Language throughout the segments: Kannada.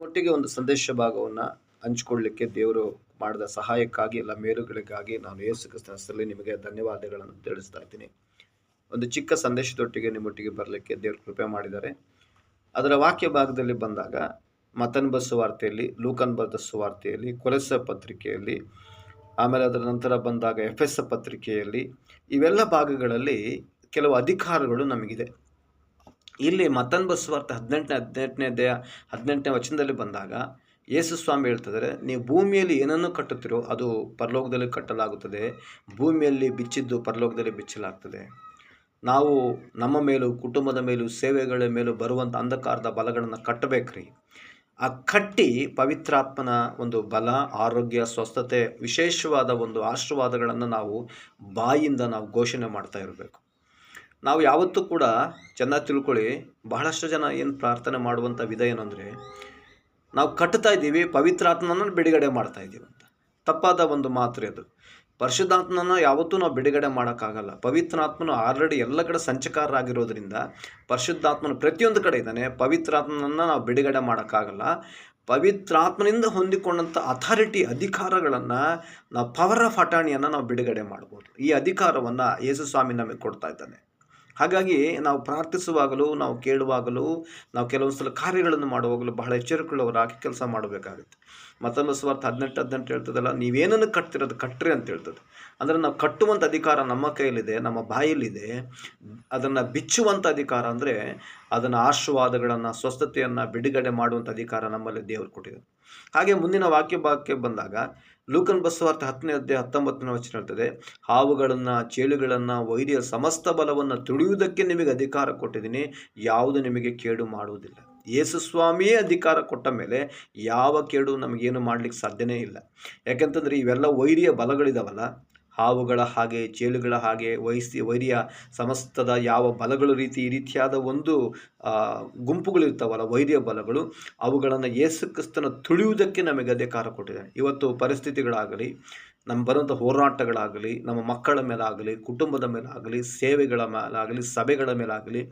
ಒಟ್ಟಿಗೆ ಒಂದು ಸಂದೇಶ ಭಾಗವನ್ನು ಹಂಚಿಕೊಳ್ಳಲಿಕ್ಕೆ ದೇವರು ಮಾಡಿದ ಸಹಾಯಕ್ಕಾಗಿ, ಎಲ್ಲ ಮೇಲುಗಳಿಗಾಗಿ ನಾನು ಯೇಸು ಹೆಸರಲ್ಲಿ ನಿಮಗೆ ಧನ್ಯವಾದಗಳನ್ನು ತಿಳಿಸ್ತಾ ಇದ್ದೀನಿ. ಒಂದು ಚಿಕ್ಕ ಸಂದೇಶದೊಟ್ಟಿಗೆ ನಿಮ್ಮೊಟ್ಟಿಗೆ ಬರಲಿಕ್ಕೆ ದೇವರು ಕೃಪೆ ಮಾಡಿದ್ದಾರೆ. ಅದರ ವಾಕ್ಯ ಭಾಗದಲ್ಲಿ ಬಂದಾಗ, ಮತನ್ ಬಸ್ ವಾರ್ತೆಯಲ್ಲಿ, ಲೂಕನ್ ಬರೆದ ಸುವಾರ್ತೆಯಲ್ಲಿ ಕೊಲೆಸ ಪತ್ರಿಕೆಯಲ್ಲಿ, ಆಮೇಲೆ ಅದರ ನಂತರ ಬಂದಾಗ ಎಫ್ ಎಸ್ ಪತ್ರಿಕೆಯಲ್ಲಿ, ಇವೆಲ್ಲ ಭಾಗಗಳಲ್ಲಿ ಕೆಲವು ಅಧಿಕಾರಗಳು ನಮಗಿದೆ. ಇಲ್ಲಿ ಮತನ್ ಬಸ್ವಾರ್ಥ ಹದಿನೆಂಟನೇ ಹದಿನೆಂಟನೇ ದೇಹ ಹದಿನೆಂಟನೇ ವಚನದಲ್ಲಿ ಬಂದಾಗ ಯೇಸು ಸ್ವಾಮಿ ಹೇಳ್ತಿದ್ದಾರೆ, ನೀವು ಭೂಮಿಯಲ್ಲಿ ಏನನ್ನು ಕಟ್ಟುತ್ತೀರೋ ಅದು ಪರಲೋಕದಲ್ಲಿ ಕಟ್ಟಲಾಗುತ್ತದೆ. ಭೂಮಿಯಲ್ಲಿ ಬಿಚ್ಚಿದ್ದು ಪರಲೋಕದಲ್ಲಿ ಬಿಚ್ಚಲಾಗ್ತದೆ. ನಾವು ನಮ್ಮ ಮೇಲೂ ಕುಟುಂಬದ ಮೇಲೂ ಸೇವೆಗಳ ಮೇಲೂ ಬರುವಂಥ ಅಂಧಕಾರದ ಬಲಗಳನ್ನು ಕಟ್ಟಬೇಕ್ರಿ. ಆ ಕಟ್ಟಿ ಪವಿತ್ರಾತ್ಮನ ಒಂದು ಬಲ, ಆರೋಗ್ಯ, ಸ್ವಸ್ಥತೆ, ವಿಶೇಷವಾದ ಒಂದು ಆಶೀರ್ವಾದಗಳನ್ನು ನಾವು ಬಾಯಿಂದ ನಾವು ಘೋಷಣೆ ಮಾಡ್ತಾ ಇರಬೇಕು. ನಾವು ಯಾವತ್ತೂ ಕೂಡ ಚೆನ್ನಾಗಿ ತಿಳ್ಕೊಳ್ಳಿ, ಬಹಳಷ್ಟು ಜನ ಏನು ಪ್ರಾರ್ಥನೆ ಮಾಡುವಂಥ ವಿಧ ಏನಂದರೆ, ನಾವು ಕಟ್ತಾ ಇದ್ದೀವಿ ಪವಿತ್ರಾತ್ಮನ ಬಿಡುಗಡೆ ಮಾಡ್ತಾ ಇದ್ದೀವಿ ಅಂತ. ತಪ್ಪಾದ ಒಂದು ಮಾತ್ರೆ ಅದು. ಪರಿಶುದ್ಧಾತ್ಮನ ಯಾವತ್ತೂ ನಾವು ಬಿಡುಗಡೆ ಮಾಡೋಕ್ಕಾಗಲ್ಲ. ಪವಿತ್ರಾತ್ಮನು ಆಲ್ರೆಡಿ ಎಲ್ಲ ಕಡೆ ಸಂಚಕಾರರಾಗಿರೋದ್ರಿಂದ ಪರಿಶುದ್ಧಾತ್ಮನ ಪ್ರತಿಯೊಂದು ಕಡೆ ಇದ್ದಾನೆ, ಪವಿತ್ರಾತ್ಮನನ್ನು ನಾವು ಬಿಡುಗಡೆ ಮಾಡೋಕ್ಕಾಗಲ್ಲ. ಪವಿತ್ರಾತ್ಮನಿಂದ ಹೊಂದಿಕೊಂಡಂಥ ಅಥಾರಿಟಿ ಅಧಿಕಾರಗಳನ್ನು ನಾವು ಪವರ್ ಆಫ್ ಅಟಾಣಿಯನ್ನು ನಾವು ಬಿಡುಗಡೆ ಮಾಡ್ಬೋದು. ಈ ಅಧಿಕಾರವನ್ನು ಯೇಸು ಸ್ವಾಮಿ ನಮಗೆ ಕೊಡ್ತಾ ಇದ್ದಾನೆ. ಹಾಗಾಗಿ ನಾವು ಪ್ರಾರ್ಥಿಸುವಾಗಲೂ, ನಾವು ಕೇಳುವಾಗಲೂ, ನಾವು ಕೆಲವೊಂದು ಸಲ ಕಾರ್ಯಗಳನ್ನು ಮಾಡುವಾಗಲೂ ಬಹಳ ಎಚ್ಚರಿಕೆಯುಳ್ಳವರಾಗಿ ಕೆಲಸ ಮಾಡಬೇಕಾಗುತ್ತೆ. ಮತ್ತೊಂದು ಸ್ವಾರ್ಥ ಹದಿನೆಂಟು ಹದಿನೆಂಟು ಹೇಳ್ತದಲ್ಲ, ನೀವೇನನ್ನು ಕಟ್ತಿರೋದು ಕಟ್ಟ್ರಿ ಅಂತ ಹೇಳ್ತದೆ. ಅಂದರೆ ನಾವು ಕಟ್ಟುವಂಥ ಅಧಿಕಾರ ನಮ್ಮ ಕೈಯಲ್ಲಿದೆ, ನಮ್ಮ ಬಾಯಲ್ಲಿದೆ. ಅದನ್ನು ಬಿಚ್ಚುವಂಥ ಅಧಿಕಾರ ಅಂದರೆ ಅದನ್ನು ಆಶೀರ್ವಾದಗಳನ್ನು, ಸ್ವಸ್ಥತೆಯನ್ನು ಬಿಡುಗಡೆ ಮಾಡುವಂಥ ಅಧಿಕಾರ ನಮ್ಮಲ್ಲಿ ದೇವರು ಕೊಟ್ಟಿದೆ. ಹಾಗೆ ಮುಂದಿನ ವಾಕ್ಯ ಭಾಗಕ್ಕೆ ಬಂದಾಗ ಲೂಕನ್ ಬಸ್ವಾರ್ಥ ಹತ್ತನೇ ಅಧ್ಯಾಯ ಹತ್ತೊಂಬತ್ತನೇ ವಚನ ಹೇಳ್ತದೆ, ಹಾವುಗಳನ್ನು, ಚೇಳುಗಳನ್ನು ವೈದ್ಯ ಸಮಸ್ತ ಬಲವನ್ನು ತುಳಿಯುವುದಕ್ಕೆ ನಿಮಗೆ ಅಧಿಕಾರ ಕೊಟ್ಟಿದ್ದೀನಿ, ಯಾವುದು ನಿಮಗೆ ಕೇಡು ಮಾಡುವುದಿಲ್ಲ. ಯೇಸು ಸ್ವಾಮಿಯೇ ಅಧಿಕಾರ ಕೊಟ್ಟ ಮೇಲೆ ಯಾವ ಕೇಡು ನಮಗೇನು ಮಾಡಲಿಕ್ಕೆ ಸಾಧ್ಯನೇ ಇಲ್ಲ. ಯಾಕೆಂತಂದರೆ ಇವೆಲ್ಲ ವೈರಿಯ ಬಲಗಳಿದಾವಲ್ಲ ಹಾವುಗಳ ಹಾಗೆ, ಚೇಳುಗಳ ಹಾಗೆ, ವೈಸಿ, ವೈರಿಯ ಸಮಸ್ತದ ಯಾವ ಬಲಗಳು ರೀತಿ, ಈ ರೀತಿಯಾದ ಒಂದು ಗುಂಪುಗಳಿರ್ತಾವಲ್ಲ ವೈರ್ಯ ಬಲಗಳು, ಅವುಗಳನ್ನು ಏಸು ಕ್ರಿಸ್ತನ ತುಳಿಯುವುದಕ್ಕೆ ನಮಗೆ ಅಧಿಕಾರ ಕೊಟ್ಟಿದ್ದಾನೆ ಇವತ್ತು ಪರಿಸ್ಥಿತಿಗಳಾಗಲಿ ನಮ್ಮ ಬರುವಂಥ ಹೋರಾಟಗಳಾಗಲಿ, ನಮ್ಮ ಮಕ್ಕಳ ಮೇಲಾಗಲಿ, ಕುಟುಂಬದ ಮೇಲಾಗಲಿ, ಸೇವೆಗಳ ಮೇಲಾಗಲಿ, ಸಭೆಗಳ ಮೇಲಾಗಲಿ,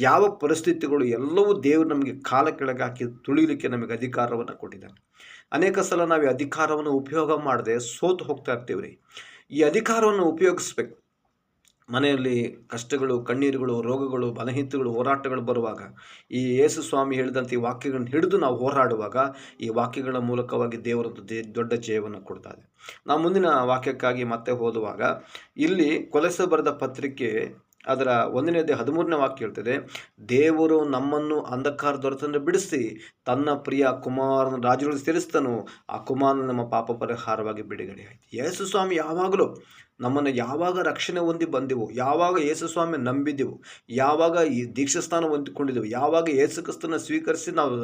ಯಾವ ಪರಿಸ್ಥಿತಿಗಳು ಎಲ್ಲವೂ ದೇವರು ನಮಗೆ ಕಾಲ ಕೆಳಗೆ ಹಾಕಿ ತುಳಿಲಿಕ್ಕೆ ನಮಗೆ ಅಧಿಕಾರವನ್ನು ಕೊಟ್ಟಿದ್ದಾನೆ ಅನೇಕ ಸಲ ನಾವು ಅಧಿಕಾರವನ್ನು ಉಪಯೋಗ ಮಾಡದೆ ಸೋತು ಹೋಗ್ತಾ ಇರ್ತೀವಿ ರೀ ಈ ಅಧಿಕಾರವನ್ನು ಉಪಯೋಗಿಸ್ಬೇಕು. ಮನೆಯಲ್ಲಿ ಕಷ್ಟಗಳು, ಕಣ್ಣೀರುಗಳು, ರೋಗಗಳು, ಬಲಹೀನತೆಗಳು, ಹೋರಾಟಗಳು ಬರುವಾಗ ಈ ಯೇಸು ಸ್ವಾಮಿ ಹೇಳಿದಂಥ ಈ ವಾಕ್ಯಗಳನ್ನು ಹಿಡಿದು ನಾವು ಹೋರಾಡುವಾಗ ಈ ವಾಕ್ಯಗಳ ಮೂಲಕವಾಗಿ ದೇವರದ್ದು ದೊಡ್ಡ ಜಯವನ್ನು ಕೊಡ್ತಾರೆ ನಾವು ಮುಂದಿನ ವಾಕ್ಯಕ್ಕಾಗಿ ಮತ್ತೆ ಓದುವಾಗ ಇಲ್ಲಿ ಕೊಲೆಸ ಬರೆದ ಪತ್ರಿಕೆ ಅದರ ಒಂದನೇದೇ ಹದಿಮೂರನೇ ವಾಕ್ಯ ಹೇಳ್ತದೆ, ದೇವರು ನಮ್ಮನ್ನು ಅಂಧಕಾರ ದೊರೆತಂದ್ರೆ ಬಿಡಿಸಿ ತನ್ನ ಪ್ರಿಯ ಕುಮಾರನ ರಾಜರು ಸೇರಿಸ್ತಾನೋ ಆ ಕುಮಾರನ ನಮ್ಮ ಪಾಪ ಪರಿಹಾರವಾಗಿ ಬಿಡುಗಡೆ ಆಯಿತು ಯೇಸು ಸ್ವಾಮಿ ಯಾವಾಗಲೂ ನಮ್ಮನ್ನು ಯಾವಾಗ ರಕ್ಷಣೆ ಹೊಂದಿ ಬಂದೆವು, ಯಾವಾಗ ಯೇಸುಸ್ವಾಮಿ ಸ್ವಾಮಿ ನಂಬಿದೆವು, ಯಾವಾಗ ಈ ದೀಕ್ಷಾಸ್ಥಾನ ಹೊಂದಿಕೊಂಡಿದ್ದೆವು ಯಾವಾಗ ಯೇಸುಕ್ರಿಸ್ತನ ಸ್ವೀಕರಿಸಿ ನಾವು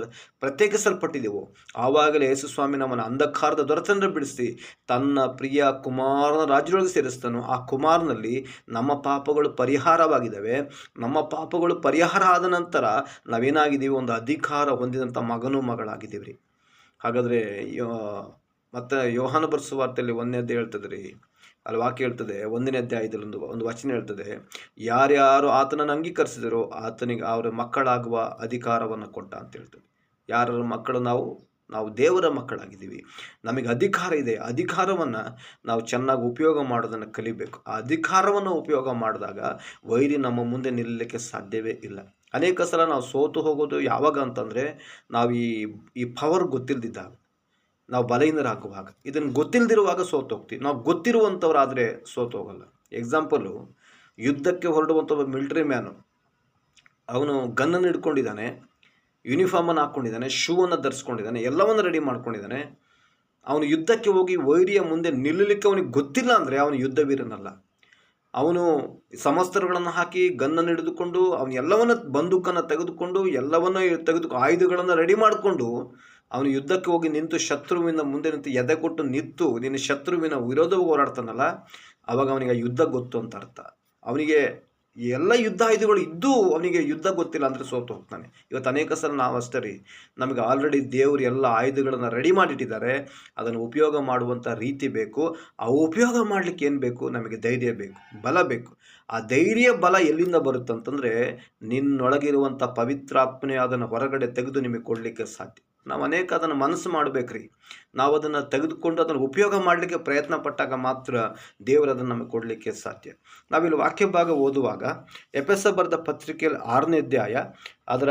ಪ್ರತ್ಯೇಕಿಸಲ್ಪಟ್ಟಿದ್ದೆವು ಆವಾಗಲೇ ಯೇಸುಸ್ವಾಮಿ ನಮ್ಮನ್ನು ಅಂಧಕಾರದ ದೊರೆತನ ಬಿಡಿಸಿ ತನ್ನ ಪ್ರಿಯ ಕುಮಾರನ ರಾಜ್ಯದೊಳಗೆ ಸೇರಿಸ್ತಾನೋ ಆ ಕುಮಾರನಲ್ಲಿ ನಮ್ಮ ಪಾಪಗಳು ಪರಿಹಾರವಾಗಿದ್ದಾವೆ. ನಮ್ಮ ಪಾಪಗಳು ಪರಿಹಾರ ಆದ ನಂತರ ನಾವೇನಾಗಿದ್ದೀವಿ? ಒಂದು ಅಧಿಕಾರ ಹೊಂದಿದಂಥ ಮಗನೂ ಮಗಳಾಗಿದ್ದೀವಿ ರೀ. ಹಾಗಾದರೆ ಮತ್ತು ಯೋಹಾನ ಬರ್ಸುವಾರ್ತೆಯಲ್ಲಿ ಒಂದೇದ್ದು ಹೇಳ್ತದೆ ರೀ ಅಲ್ಲಿ ವಾಕ್ಯ ಹೇಳ್ತದೆ, ಒಂದನೇ ಅಧ್ಯಾಯದಲ್ಲಿ ಒಂದು ಒಂದು ವಚನ ಹೇಳ್ತದೆ, ಯಾರ್ಯಾರು ಆತನನ್ನು ಅಂಗೀಕರಿಸಿದರೋ ಆತನಿಗೆ ಅವರ ಮಕ್ಕಳಾಗುವ ಅಧಿಕಾರವನ್ನು ಕೊಟ್ಟ ಅಂತ ಹೇಳ್ತದೆ. ಯಾರ ಮಕ್ಕಳು ನಾವು? ನಾವು ದೇವರ ಮಕ್ಕಳಾಗಿದ್ದೀವಿ. ನಮಗೆ ಅಧಿಕಾರ ಇದೆ. ಅಧಿಕಾರವನ್ನು ನಾವು ಚೆನ್ನಾಗಿ ಉಪಯೋಗ ಮಾಡೋದನ್ನು ಕಲಿಬೇಕು. ಆ ಅಧಿಕಾರವನ್ನು ಉಪಯೋಗ ಮಾಡಿದಾಗ ವೈರಿ ನಮ್ಮ ಮುಂದೆ ನಿಲ್ಲಲಿಕ್ಕೆ ಸಾಧ್ಯವೇ ಇಲ್ಲ. ಅನೇಕ ಸಲ ನಾವು ಸೋತು ಹೋಗೋದು ಯಾವಾಗ ಅಂತಂದರೆ, ನಾವು ಈ ಈ ಪವರ್ ಗೊತ್ತಿಲ್ಲದಿದ್ದಾಗ ನಾವು ಬಲಹೀನರಾಗುವಾಗ ಇದನ್ನು ಗೊತ್ತಿಲ್ಲದಿರುವಾಗ ಸೋತು ಹೋಗ್ತೀವಿ. ನಾವು ಗೊತ್ತಿರುವಂಥವ್ರಾದರೆ ಸೋತು ಹೋಗಲ್ಲ. ಎಕ್ಸಾಂಪಲು ಯುದ್ಧಕ್ಕೆ ಹೊರಡುವಂಥ ಒಬ್ಬ ಮಿಲ್ಟ್ರಿ ಮ್ಯಾನು ಅವನು ಗನ್ನನ್ನು ಹಿಡ್ಕೊಂಡಿದ್ದಾನೆ ಯೂನಿಫಾರ್ಮನ್ನು ಹಾಕ್ಕೊಂಡಿದ್ದಾನೆ ಶೂವನ್ನು ಧರಿಸ್ಕೊಂಡಿದ್ದಾನೆ, ಎಲ್ಲವನ್ನು ರೆಡಿ ಮಾಡ್ಕೊಂಡಿದ್ದಾನೆ. ಅವನು ಯುದ್ಧಕ್ಕೆ ಹೋಗಿ ವೈರಿಯ ಮುಂದೆ ನಿಲ್ಲಲಿಕ್ಕೆ ಅವನಿಗೆ ಗೊತ್ತಿಲ್ಲ ಅಂದರೆ ಅವನು ಯುದ್ಧ ಯುದ್ಧವೀರನಲ್ಲ. ಅವನು ಸಮಸ್ತರುಗಳನ್ನು ಹಾಕಿ ಗನ್ನನ್ನು ಹಿಡಿದುಕೊಂಡು, ಅವನು ಎಲ್ಲವನ್ನ ಬಂದೂಕನ್ನು ತೆಗೆದುಕೊಂಡು, ಎಲ್ಲವನ್ನು ತೆಗೆದು ಆಯುಧಗಳನ್ನು ರೆಡಿ ಮಾಡಿಕೊಂಡು ಅವನು ಯುದ್ಧಕ್ಕೆ ಹೋಗಿ ನಿಂತು ಶತ್ರುವಿನ ಮುಂದೆ ನಿಂತು ಎದೆ ಕೊಟ್ಟು ನಿಂತು ನಿನ್ನ ಶತ್ರುವಿನ ವಿರೋಧ ಹೋರಾಡ್ತಾನಲ್ಲ, ಅವಾಗ ಅವನಿಗೆ ಯುದ್ಧ ಗೊತ್ತು ಅಂತ ಅರ್ಥ. ಅವನಿಗೆ ಎಲ್ಲ ಯುದ್ಧ ಆಯುಧಗಳು ಇದ್ದು ಅವನಿಗೆ ಯುದ್ಧ ಗೊತ್ತಿಲ್ಲ ಅಂದರೆ ಸೋತು ಹೋಗ್ತಾನೆ. ಇವತ್ತು ಅನೇಕ ಸಲ ನಾವು ಅಷ್ಟೇ ರೀ, ನಮಗೆ ಆಲ್ರೆಡಿ ದೇವರು ಎಲ್ಲ ಆಯುಧಗಳನ್ನು ರೆಡಿ ಮಾಡಿಟ್ಟಿದ್ದಾರೆ, ಅದನ್ನು ಉಪಯೋಗ ಮಾಡುವಂಥ ರೀತಿ ಬೇಕು, ಆ ಉಪಯೋಗ ಮಾಡಲಿಕ್ಕೆ ಏನು ಬೇಕು? ನಮಗೆ ಧೈರ್ಯ ಬೇಕು, ಬಲ ಬೇಕು. ಆ ಧೈರ್ಯ, ಬಲ ಎಲ್ಲಿಂದ ಬರುತ್ತಂತಂದರೆ ನಿನ್ನೊಳಗಿರುವಂಥ ಪವಿತ್ರಾತ್ಮನೆ ಅದನ್ನು ಹೊರಗಡೆ ತೆಗೆದು ನಿಮಗೆ ಕೊಡಲಿಕ್ಕೆ ಸಾಧ್ಯ. ನಾವು ಅನೇಕ ಅದನ್ನು ಮನಸ್ಸು ಮಾಡಬೇಕ್ರಿ. ನಾವು ಅದನ್ನು ತೆಗೆದುಕೊಂಡು ಅದನ್ನು ಉಪಯೋಗ ಮಾಡಲಿಕ್ಕೆ ಪ್ರಯತ್ನ ಪಟ್ಟಾಗ ಮಾತ್ರ ದೇವರು ಅದನ್ನು ನಮಗೆ ಕೊಡಲಿಕ್ಕೆ ಸಾಧ್ಯ. ನಾವಿಲ್ಲಿ ವಾಕ್ಯ ಭಾಗ ಓದುವಾಗ ಎಫೆಸ ಬರೆದ ಪತ್ರಿಕೆಯಲ್ಲಿ ಆರನೇ ಅಧ್ಯಾಯ ಅದರ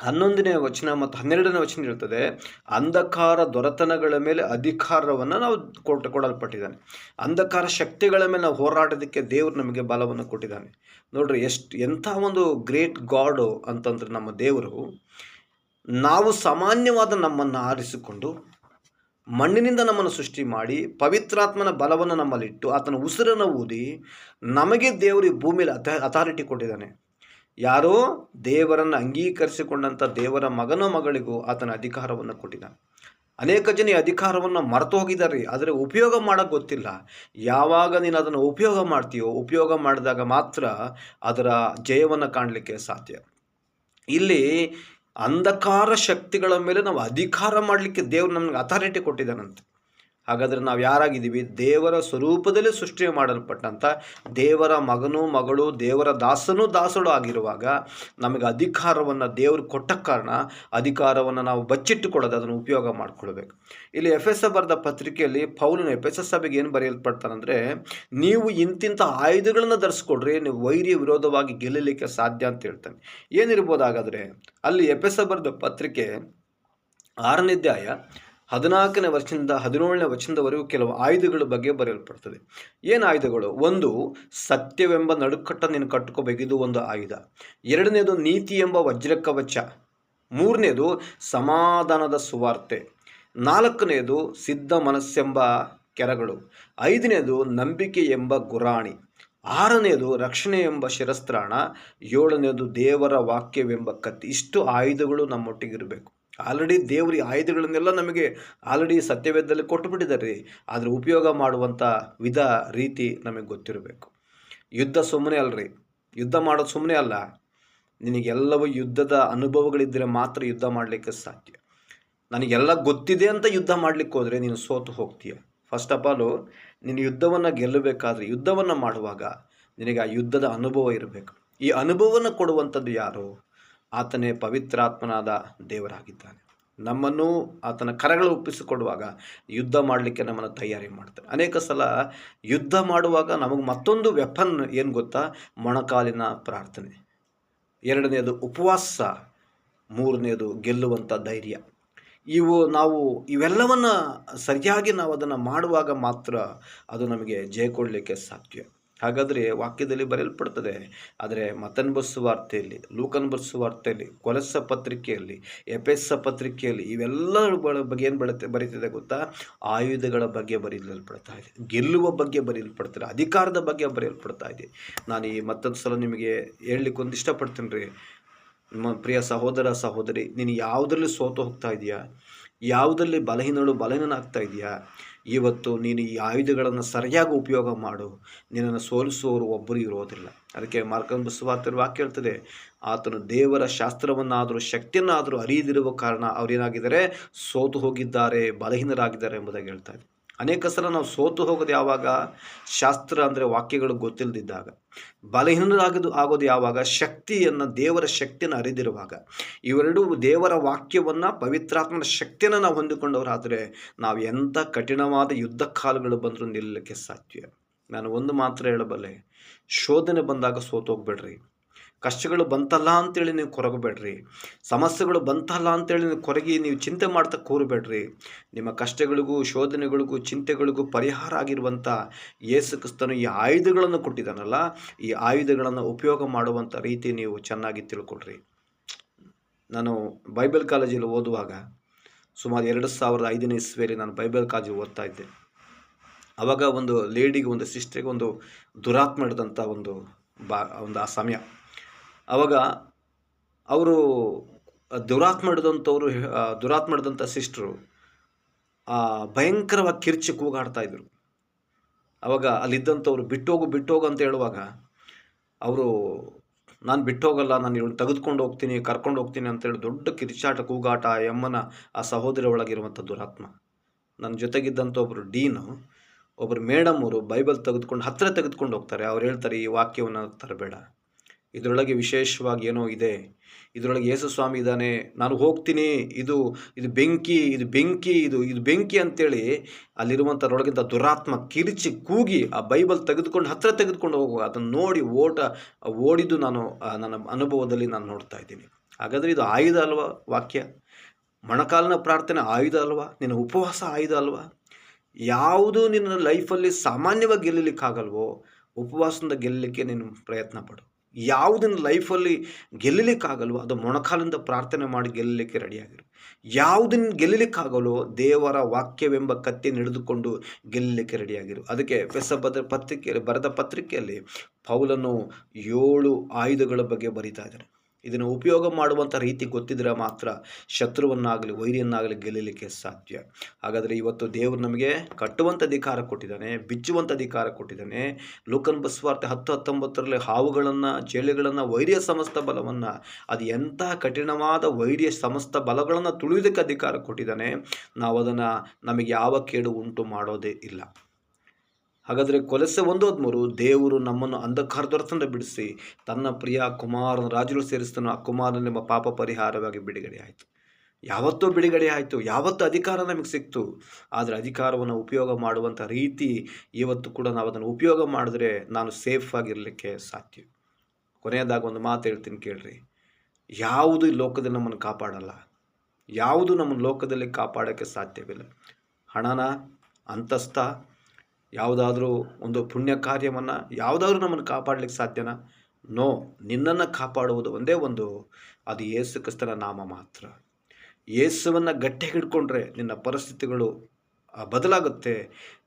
ಹನ್ನೊಂದನೇ ವಚನ ಮತ್ತು ಹನ್ನೆರಡನೇ ವಚನ ಇರ್ತದೆ ಅಂಧಕಾರ ದೊರೆತನಗಳ ಮೇಲೆ ಅಧಿಕಾರವನ್ನು ನಾವು ಕೊಟ್ಟು ಕೊಡಲ್ಪಟ್ಟಿದ್ದಾನೆ. ಅಂಧಕಾರ ಶಕ್ತಿಗಳ ಮೇಲೆ ನಾವು ಹೋರಾಡೋದಕ್ಕೆ ದೇವರು ನಮಗೆ ಬಲವನ್ನು ಕೊಟ್ಟಿದ್ದಾನೆ. ನೋಡ್ರಿ, ಎಷ್ಟು ಎಂಥ ಒಂದು ಗ್ರೇಟ್ ಗಾಡು ಅಂತಂದ್ರೆ ನಮ್ಮ ದೇವರು ನಾವು ಸಾಮಾನ್ಯವಾದ ನಮ್ಮನ್ನು ಆರಿಸಿಕೊಂಡು ಮಣ್ಣಿನಿಂದ ನಮ್ಮನ್ನು ಸೃಷ್ಟಿ ಮಾಡಿ ಪವಿತ್ರಾತ್ಮನ ಬಲವನ್ನು ನಮ್ಮಲ್ಲಿಟ್ಟು ಆತನ ಉಸಿರನ್ನು ಊದಿ ನಮಗೆ ದೇವರು ಈ ಭೂಮಿಯಲ್ಲಿ ಅಥ, ಅಥಾರಿಟಿ ಕೊಟ್ಟಿದ್ದಾನೆ. ಯಾರೋ ದೇವರನ್ನು ಅಂಗೀಕರಿಸಿಕೊಂಡಂಥ ದೇವರ ಮಗನ ಮಗಳಿಗೂ ಆತನ ಅಧಿಕಾರವನ್ನು ಕೊಟ್ಟಿದ್ದಾನೆ. ಅನೇಕ ಜನ ಅಧಿಕಾರವನ್ನು ಮರೆತು ಹೋಗಿದ್ದಾರೆ, ಆದರೆ ಉಪಯೋಗ ಮಾಡೋಕ್ಕೆ ಗೊತ್ತಿಲ್ಲ. ಯಾವಾಗ ನೀನು ಅದನ್ನು ಉಪಯೋಗ ಮಾಡ್ತೀಯೋ, ಉಪಯೋಗ ಮಾಡಿದಾಗ ಮಾತ್ರ ಅದರ ಜಯವನ್ನು ಕಾಣಲಿಕ್ಕೆ ಸಾಧ್ಯ. ಇಲ್ಲಿ ಅಂಧಕಾರ ಶಕ್ತಿಗಳ ಮೇಲೆ ನಾವು ಅಧಿಕಾರ ಮಾಡಲಿಕ್ಕೆ ದೇವರು ನಮ್ಗೆ ಅಥಾರಿಟಿ ಕೊಟ್ಟಿದ್ದಾನಂತೆ. ಹಾಗಾದರೆ ನಾವು ಯಾರಾಗಿದ್ದೀವಿ? ದೇವರ ಸ್ವರೂಪದಲ್ಲಿ ಸೃಷ್ಟಿ ಮಾಡಲ್ಪಟ್ಟಂಥ ದೇವರ ಮಗನು ಮಗಳು ದೇವರ ದಾಸನು ದಾಸಳು ಆಗಿರುವಾಗ ನಮಗೆ ಅಧಿಕಾರವನ್ನು ದೇವರು ಕೊಟ್ಟ ಕಾರಣ ಅಧಿಕಾರವನ್ನು ನಾವು ಬಚ್ಚಿಟ್ಟುಕೊಳ್ಳೋದು ಅದನ್ನು ಉಪಯೋಗ ಮಾಡಿಕೊಳ್ಬೇಕು. ಇಲ್ಲಿ ಎಫ್ ಎಸ್ ಬರೆದ ಪತ್ರಿಕೆಯಲ್ಲಿ ಪೌಲಿನ ಎಫ್ ಎಸ್ ಎಸ್ ಸಭೆಗೆ ಏನು ಬರೆಯಲ್ಪಡ್ತಾನಂದರೆ, ನೀವು ಇಂತಿಂಥ ಆಯುಧಗಳನ್ನು ಧರಿಸ್ಕೊಡ್ರಿ, ನೀವು ವೈರಿಯ ವಿರೋಧವಾಗಿ ಗೆಲ್ಲಲಿಕ್ಕೆ ಸಾಧ್ಯ ಅಂತ ಹೇಳ್ತಾನೆ. ಏನಿರ್ಬೋದು ಹಾಗಾದರೆ ಅಲ್ಲಿ ಎಫ್ ಎಸ್ ಬರೆದ ಪತ್ರಿಕೆ ಆರನೇ ಅಧ್ಯಾಯ ಹದಿನಾಲ್ಕನೇ ವರ್ಷದಿಂದ ಹದಿನೇಳನೇ ವಚನದವರೆಗೂ ಕೆಲವು ಆಯುಧಗಳ ಬಗ್ಗೆ ಬರೆಯಲ್ಪಡ್ತದೆ. ಏನು ಆಯುಧಗಳು? ಒಂದು, ಸತ್ಯವೆಂಬ ನಡುಕಟ್ಟ ನೀನು ಕಟ್ಟುಕೋಬೇಕು. ಒಂದು ಆಯುಧ. ಎರಡನೇದು ನೀತಿ ಎಂಬ ವಜ್ರಕವಚ. ಮೂರನೇದು, ಸಮಾಧಾನದ ಸುವಾರ್ತೆ. ನಾಲ್ಕನೆಯದು ಸಿದ್ಧ ಮನಸ್ಸೆಂಬ ಕೆರಗಳು. ಐದನೇದು ನಂಬಿಕೆ ಎಂಬ ಗುರಾಣಿ. ಆರನೆಯದು ರಕ್ಷಣೆ ಎಂಬ ಶಿರಸ್ತ್ರಾಣ. ಏಳನೆಯದು ದೇವರ ವಾಕ್ಯವೆಂಬ ಕತ್ತಿ ಇಷ್ಟು ಆಯುಧಗಳು ನಮ್ಮೊಟ್ಟಿಗಿರಬೇಕು. ಆಲ್ರೆಡಿ ದೇವ್ರ ಆಯುಧಗಳನ್ನೆಲ್ಲ ನಮಗೆ ಆಲ್ರೆಡಿ ಸತ್ಯವೇದದಲ್ಲಿ ಕೊಟ್ಟು ಬಿಟ್ಟಿದ್ದಾರೆ ಆದರೆ ಉಪಯೋಗ ಮಾಡುವಂಥ ವಿಧ, ರೀತಿ ನಮಗೆ ಗೊತ್ತಿರಬೇಕು. ಯುದ್ಧ ಸುಮ್ಮನೆ ಅಲ್ರಿ. ಯುದ್ಧ ಮಾಡೋದು ಸುಮ್ಮನೆ ಅಲ್ಲ. ನಿನಗೆಲ್ಲವೂ ಯುದ್ಧದ ಅನುಭವಗಳಿದ್ದರೆ ಮಾತ್ರ ಯುದ್ಧ ಮಾಡಲಿಕ್ಕೆ ಸಾಧ್ಯ. ನನಗೆಲ್ಲ ಗೊತ್ತಿದೆ ಅಂತ ಯುದ್ಧ ಮಾಡಲಿಕ್ಕೆ ಹೋದರೆ ನೀನು ಸೋತು ಹೋಗ್ತೀಯ. ಫಸ್ಟ್ ಆಫ್ ಆಲು ನೀನು ಯುದ್ಧವನ್ನು ಗೆಲ್ಲಬೇಕಾದ್ರೆ ಯುದ್ಧವನ್ನು ಮಾಡುವಾಗ ನಿನಗೆ ಆ ಯುದ್ಧದ ಅನುಭವ ಇರಬೇಕು. ಈ ಅನುಭವವನ್ನು ಕೊಡುವಂಥದ್ದು ಯಾರು? ಆತನೇ ಪವಿತ್ರಾತ್ಮನಾದ ದೇವರಾಗಿದ್ದಾನೆ. ನಮ್ಮನ್ನು ಆತನ ಕರಗಳು ಒಪ್ಪಿಸಿಕೊಡುವಾಗ ಯುದ್ಧ ಮಾಡಲಿಕ್ಕೆ ನಮ್ಮನ್ನು ತಯಾರಿ ಮಾಡ್ತಾರೆ. ಅನೇಕ ಸಲ ಯುದ್ಧ ಮಾಡುವಾಗ ನಮಗೆ ಮತ್ತೊಂದು ವೆಪನ್ ಏನು ಗೊತ್ತಾ? ಮೊಣಕಾಲಿನ ಪ್ರಾರ್ಥನೆ. ಎರಡನೆಯದು ಉಪವಾಸ. ಮೂರನೆಯದು ಗೆಲ್ಲುವಂಥ ಧೈರ್ಯ. ಇವು ನಾವು ಇವೆಲ್ಲವನ್ನು ಸರಿಯಾಗಿ ನಾವು ಅದನ್ನು ಮಾಡುವಾಗ ಮಾತ್ರ ಅದು ನಮಗೆ ಜಯ ಕೊಡಲಿಕ್ಕೆ ಸಾಧ್ಯ. ಹಾಗಾದರೆ ವಾಕ್ಯದಲ್ಲಿ ಬರೆಯಲ್ಪಡ್ತದೆ, ಆದರೆ ಮತನ್ ಬಸ್ಸು ವಾರ್ತೆಯಲ್ಲಿ, ಲೂಕನ್ ಬಸ್ಸು ವಾರ್ತೆಯಲ್ಲಿ ಕೊಲಸ ಪತ್ರಿಕೆಯಲ್ಲಿ ಎಪೆಸ್ಸ ಪತ್ರಿಕೆಯಲ್ಲಿ ಇವೆಲ್ಲ ಬಗ್ಗೆ ಏನು ಬರುತ್ತೆ ಬರೀತಿದೆ ಗೊತ್ತಾ? ಆಯುಧಗಳ ಬಗ್ಗೆ ಬರೆಯಲ್ಪಡ್ತಾ ಇದೆ, ಗೆಲ್ಲುವ ಬಗ್ಗೆ ಬರೆಯಲ್ಪಡ್ತಾರೆ, ಅಧಿಕಾರದ ಬಗ್ಗೆ ಬರೆಯಲ್ಪಡ್ತಾ ಇದೆ. ನಾನು ಈ ಮತ್ತೊಂದು ಸಲ ನಿಮಗೆ ಹೇಳಲಿಕ್ಕೆ ಒಂದು ಇಷ್ಟಪಡ್ತೀನಿ ರೀ. ನಮ್ಮ ಪ್ರಿಯ ಸಹೋದರ, ಸಹೋದರಿ, ನೀನು ಯಾವುದರಲ್ಲಿ ಸೋತು ಹೋಗ್ತಾ ಇದೆಯಾ? ಯಾವುದರಲ್ಲಿ ಬಲಹೀನಳು ಬಲಹೀನಾಗ್ತಾ ಇದೆಯಾ? ಇವತ್ತು ನೀನು ಈ ಆಯುಧಗಳನ್ನು ಸರಿಯಾಗಿ ಉಪಯೋಗ ಮಾಡು. ನಿನ್ನನ್ನು ಸೋಲಿಸುವವರು ಒಬ್ಬರು ಇರೋದಿಲ್ಲ. ಅದಕ್ಕೆ ಮಾರ್ಕನ್ ಬಸವಾರ್ತರ ವಾಕ್ಯ ಹೇಳ್ತದೆ, ಆತನು ದೇವರ ಶಾಸ್ತ್ರವನ್ನಾದರೂ ಶಕ್ತಿಯನ್ನಾದರೂ ಅರಿಯದಿರುವ ಕಾರಣ ಅವರೇನಾಗಿದ್ದಾರೆ? ಸೋತು ಹೋಗಿದ್ದಾರೆ, ಬಲಹೀನರಾಗಿದ್ದಾರೆ ಎಂಬುದಾಗಿ ಹೇಳ್ತಾ ಇದೆ ಅನೇಕ ಸಲ ನಾವು ಸೋತು ಹೋಗೋದು ಯಾವಾಗ? ಶಾಸ್ತ್ರ ಅಂದರೆ ವಾಕ್ಯಗಳು ಗೊತ್ತಿಲ್ಲದಿದ್ದಾಗ ಬಲಹೀನರಾಗೋದು ಆಗೋದು ಯಾವಾಗ? ಶಕ್ತಿಯನ್ನು, ದೇವರ ಶಕ್ತಿಯನ್ನು ಅರಿದಿರುವಾಗ. ಇವೆರಡೂ ದೇವರ ವಾಕ್ಯವನ್ನು, ಪವಿತ್ರಾತ್ಮನ ಶಕ್ತಿಯನ್ನು ನಾವು ಹೊಂದಿಕೊಂಡವರಾದರೆ ನಾವು ಎಂಥ ಕಠಿಣವಾದ ಯುದ್ಧ ಕಾಲುಗಳು ಬಂದರೂ ನಿಲ್ಲಕ್ಕೆ ಸಾಧ್ಯ. ನಾನು ಒಂದು ಮಾತ್ರ ಹೇಳಬಲ್ಲೆ, ಶೋಧನೆ ಬಂದಾಗ ಸೋತೋಗ್ಬೇಡ್ರಿ. ಕಷ್ಟಗಳು ಬಂತಲ್ಲ ಅಂತೇಳಿ ನೀವು ಕೊರಗಬೇಡ್ರಿ. ಸಮಸ್ಯೆಗಳು ಬಂತಲ್ಲ ಅಂತೇಳಿ ನೀವು ಕೊರಗಿ ನೀವು ಚಿಂತೆ ಮಾಡ್ತಾ ಕೂರಬೇಡ್ರಿ. ನಿಮ್ಮ ಕಷ್ಟಗಳಿಗೂ ಶೋಧನೆಗಳಿಗೂ ಚಿಂತೆಗಳಿಗೂ ಪರಿಹಾರ ಆಗಿರುವಂಥ ಯೇಸು ಕ್ರಿಸ್ತನು ಈ ಆಯುಧಗಳನ್ನು ಕೊಟ್ಟಿದ್ದಾನಲ್ಲ, ಈ ಆಯುಧಗಳನ್ನು ಉಪಯೋಗ ಮಾಡುವಂಥ ರೀತಿ ನೀವು ಚೆನ್ನಾಗಿ ತಿಳ್ಕೊಳ್ರಿ. ನಾನು ಬೈಬಲ್ ಕಾಲೇಜಲ್ಲಿ ಓದುವಾಗ ಸುಮಾರು ಎರಡು ಸಾವಿರದ ಐದನೇ ಇಸ್ವಿಯಲ್ಲಿ ನಾನು ಬೈಬಲ್ ಕಾಲೇಜಿಗೆ ಓದ್ತಾ ಇದ್ದೆ. ಆವಾಗ ಒಂದು ಲೇಡಿಗೆ ಒಂದು ಸಿಸ್ಟ್ರಿಗೆ ಒಂದು ದುರಾತ್ಮ ಹಿಡಿದಂಥ ಒಂದು ಬಾ, ಒಂದು ಆ ಸಮಯ ಆವಾಗ ಅವರು ದುರಾತ್ಮ ಮಾಡಿದಂಥವ್ರು ದುರಾತ್ಮ ಮಾಡಿದಂಥ ಸಿಸ್ಟ್ರು ಭಯಂಕರವಾಗಿ ಕಿರ್ಚಿ ಕೂಗಾಡ್ತಾ ಇದ್ರು. ಅವಾಗ ಅಲ್ಲಿದ್ದಂಥವ್ರು ಬಿಟ್ಟೋಗು ಬಿಟ್ಟೋಗು ಅಂತ ಹೇಳುವಾಗ ಅವರು, ನಾನು ಬಿಟ್ಟೋಗಲ್ಲ, ನಾನು ಇವಳು ತೆಗೆದುಕೊಂಡು ಹೋಗ್ತೀನಿ, ಕರ್ಕೊಂಡು ಹೋಗ್ತೀನಿ ಅಂತೇಳಿ ದೊಡ್ಡ ಕಿರ್ಚಾಟ, ಕೂಗಾಟ, ಆ ಯಮ್ಮನ ಆ ಸಹೋದರ ಒಳಗಿರುವಂಥ ದುರಾತ್ಮ. ನನ್ನ ಜೊತೆಗಿದ್ದಂಥ ಒಬ್ಬರು ಡೀನು ಒಬ್ಬರು ಮೇಡಮ್ ಅವರು ಬೈಬಲ್ ತೆಗೆದುಕೊಂಡು ಹತ್ತಿರ ತೆಗೆದುಕೊಂಡು ಹೋಗ್ತಾರೆ. ಅವ್ರು ಹೇಳ್ತಾರೆ, ಈ ವಾಕ್ಯವನ್ನು ತರಬೇಡ. ಇದರೊಳಗೆ ವಿಶೇಷವಾಗಿ ಏನೋ ಇದೆ. ಇದರೊಳಗೆ ಯೇಸು ಸ್ವಾಮಿ ಇದ್ದಾನೆ. ನಾನು ಹೋಗ್ತೀನಿ. ಇದು ಇದು ಬೆಂಕಿ ಇದು ಬೆಂಕಿ, ಇದು ಇದು ಬೆಂಕಿ ಅಂತೇಳಿ ಅಲ್ಲಿರುವಂಥದ್ರೊಳಗಿಂತ ದುರಾತ್ಮ ಕಿರಿಚಿ ಕೂಗಿ ಆ ಬೈಬಲ್ ತೆಗೆದುಕೊಂಡು, ಹತ್ರ ತೆಗೆದುಕೊಂಡು ಹೋಗುವ ಅದನ್ನು ನೋಡಿ ಓಟ, ಓಡಿದ್ದು ನಾನು ನನ್ನ ಅನುಭವದಲ್ಲಿ ನಾನು ನೋಡ್ತಾ ಇದ್ದೀನಿ. ಹಾಗಾದರೆ ಇದು ಆಯುಧ ಅಲ್ವಾ ವಾಕ್ಯ? ಮೊಣಕಾಲಿನ ಪ್ರಾರ್ಥನೆ ಆಯುಧ ಅಲ್ವಾ? ನಿನ್ನ ಉಪವಾಸ ಆಯುಧ ಅಲ್ವಾ? ಯಾವುದು ನಿನ್ನ ಲೈಫಲ್ಲಿ ಸಾಮಾನ್ಯವಾಗಿ ಗೆಲ್ಲಲಿಕ್ಕಾಗಲ್ವೋ, ಉಪವಾಸದಿಂದ ಗೆಲ್ಲಲಿಕ್ಕೆ ನೀನು ಪ್ರಯತ್ನ ಪಡು. ಯಾವುದು ನಿನ್ನ ಲೈಫಲ್ಲಿ ಗೆಲ್ಲಲಿಕ್ಕಾಗಲ್ವೋ, ಅದು ಮೊಣಕಾಲಿಂದ ಪ್ರಾರ್ಥನೆ ಮಾಡಿ ಗೆಲ್ಲಲಿಕ್ಕೆ ರೆಡಿಯಾಗಿರು. ಯಾವುದನ್ನು ಗೆಲ್ಲಲಿಕ್ಕಾಗಲೋ ದೇವರ ವಾಕ್ಯವೆಂಬ ಕತ್ತಿ ಹಿಡಿದುಕೊಂಡು ಗೆಲ್ಲಲಿಕ್ಕೆ ರೆಡಿಯಾಗಿರು. ಅದಕ್ಕೆ ಪೆಸಬದ ಪತ್ರಿಕೆಯಲ್ಲಿ ಬರೆದ ಪತ್ರಿಕೆಯಲ್ಲಿ ಪೌಲನು ಏಳು ಆಯುಧಗಳ ಬಗ್ಗೆ ಬರೀತಾ ಇದ್ದಾನೆ. ಇದನ್ನು ಉಪಯೋಗ ಮಾಡುವಂಥ ರೀತಿ ಗೊತ್ತಿದ್ರೆ ಮಾತ್ರ ಶತ್ರುವನ್ನಾಗಲಿ, ವೈರಿಯನ್ನಾಗಲಿ ಗೆಲ್ಲಲಿಕ್ಕೆ ಸಾಧ್ಯ. ಹಾಗಾದರೆ ಇವತ್ತು ದೇವರು ನಮಗೆ ಕಟ್ಟುವಂಥ ಅಧಿಕಾರ ಕೊಟ್ಟಿದ್ದಾನೆ, ಬಿಚ್ಚುವಂಥ ಅಧಿಕಾರ ಕೊಟ್ಟಿದ್ದಾನೆ. ಲೋಕನ್ ಬಸ್ವಾರ್ತೆ ಹತ್ತು ಹತ್ತೊಂಬತ್ತರಲ್ಲಿ ಹಾವುಗಳನ್ನು, ಜೇಳೆಗಳನ್ನು, ವೈರ್ಯ ಸಮಸ್ತ ಬಲವನ್ನು, ಅದು ಎಂಥ ಕಠಿಣವಾದ ವೈರ್ಯ ಸಮಸ್ತ ಬಲಗಳನ್ನು ತುಳಿಯೋದಕ್ಕೆ ಅಧಿಕಾರ ಕೊಟ್ಟಿದ್ದಾನೆ. ನಾವು ಅದನ್ನು ನಮಗೆ ಯಾವ ಕೇಡು ಉಂಟು ಮಾಡೋದೇ ಇಲ್ಲ. ಹಾಗಾದರೆ ಕೊಲೆಸೆ ಒಂದು ಹದಿಮೂರು ದೇವರು ನಮ್ಮನ್ನು ಅಂಧಕಾರದೊರತಂದ ಬಿಡಿಸಿ ತನ್ನ ಪ್ರಿಯ ಕುಮಾರನ ರಾಜರು ಸೇರಿಸ್ತಾನೋ ಆ ಕುಮಾರನ ನಿಮ್ಮ ಪಾಪ ಪರಿಹಾರವಾಗಿ ಬಿಡುಗಡೆ ಆಯಿತು. ಯಾವತ್ತೂ ಬಿಡುಗಡೆ ಆಯಿತು. ಯಾವತ್ತೂ ಅಧಿಕಾರ ನಮಗೆ ಸಿಕ್ತು. ಆದರೆ ಅಧಿಕಾರವನ್ನು ಉಪಯೋಗ ಮಾಡುವಂಥ ರೀತಿ ಇವತ್ತು ಕೂಡ ನಾವು ಅದನ್ನು ಉಪಯೋಗ ಮಾಡಿದ್ರೆ ನಾನು ಸೇಫ್ ಆಗಿರಲಿಕ್ಕೆ ಸಾಧ್ಯ. ಕೊನೆಯದಾಗ ಒಂದು ಮಾತು ಹೇಳ್ತೀನಿ ಕೇಳ್ರಿ. ಯಾವುದು ಈ ಲೋಕದಲ್ಲಿ ನಮ್ಮನ್ನು ಕಾಪಾಡಲ್ಲ. ಯಾವುದು ನಮ್ಮ ಲೋಕದಲ್ಲಿ ಕಾಪಾಡೋಕ್ಕೆ ಸಾಧ್ಯವಿಲ್ಲ. ಹಣನ ಅಂತಸ್ಥ ಯಾವುದಾದ್ರೂ ಒಂದು ಪುಣ್ಯ ಕಾರ್ಯವನ್ನು ಯಾವುದಾದ್ರೂ ನಮ್ಮನ್ನು ಕಾಪಾಡಲಿಕ್ಕೆ ಸಾಧ್ಯನಾ? ನೋ, ನಿನ್ನನ್ನು ಕಾಪಾಡುವುದು ಒಂದೇ ಒಂದು. ಅದು ಯೇಸು ಕ್ರಿಸ್ತನ ನಾಮ ಮಾತ್ರ. ಯೇಸುವನ್ನು ಗಟ್ಟಿ ಹಿಡ್ಕೊಂಡ್ರೆ ನಿನ್ನ ಪರಿಸ್ಥಿತಿಗಳು ಬದಲಾಗುತ್ತೆ.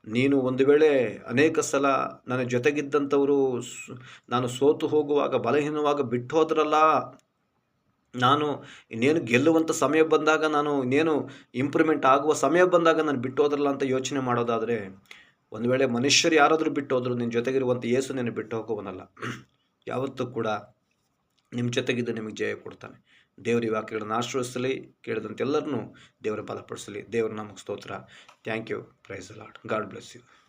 ನೀನು ಒಂದು ವೇಳೆ ಅನೇಕ ಸಲ ನನ್ನ ಜೊತೆಗಿದ್ದಂಥವರು ನಾನು ಸೋತು ಹೋಗುವಾಗ, ಬಲಹೀನವಾಗ ಬಿಟ್ಟು ಹೋದ್ರಲ್ಲ, ನಾನು ಇನ್ನೇನು ಗೆಲ್ಲುವಂಥ ಸಮಯ ಬಂದಾಗ ನಾನು ಇನ್ನೇನು ಇಂಪ್ರೂವ್ಮೆಂಟ್ ಆಗುವ ಸಮಯ ಬಂದಾಗ ನಾನು ಬಿಟ್ಟು ಹೋದ್ರಲ್ಲ ಅಂತ ಯೋಚನೆ ಮಾಡೋದಾದರೆ ಒಂದು ವೇಳೆ ಮನುಷ್ಯರು ಯಾರಾದರೂ ಬಿಟ್ಟು ಹೋದರೂ ನಿನ್ನ ಜೊತೆಗಿರುವಂಥ ಯೇಸು ನಿನ್ನ ಬಿಟ್ಟು ಹೋಗುವನಲ್ಲ. ಯಾವತ್ತೂ ಕೂಡ ನಿಮ್ಮ ಜೊತೆಗಿದ್ದು ನಿಮಗೆ ಜಯ ಕೊಡ್ತಾನೆ. ದೇವರ ವಾಕ್ಯಗಳನ್ನು ಆಶ್ರಯಿಸಲಿ ಕೇಳಿದಂತೆಲ್ಲರನ್ನೂ ದೇವರ ಬಲಪಡಿಸಲಿ. ದೇವರ ನಮಗೆ ಸ್ತೋತ್ರ. Thank you praise lord God bless you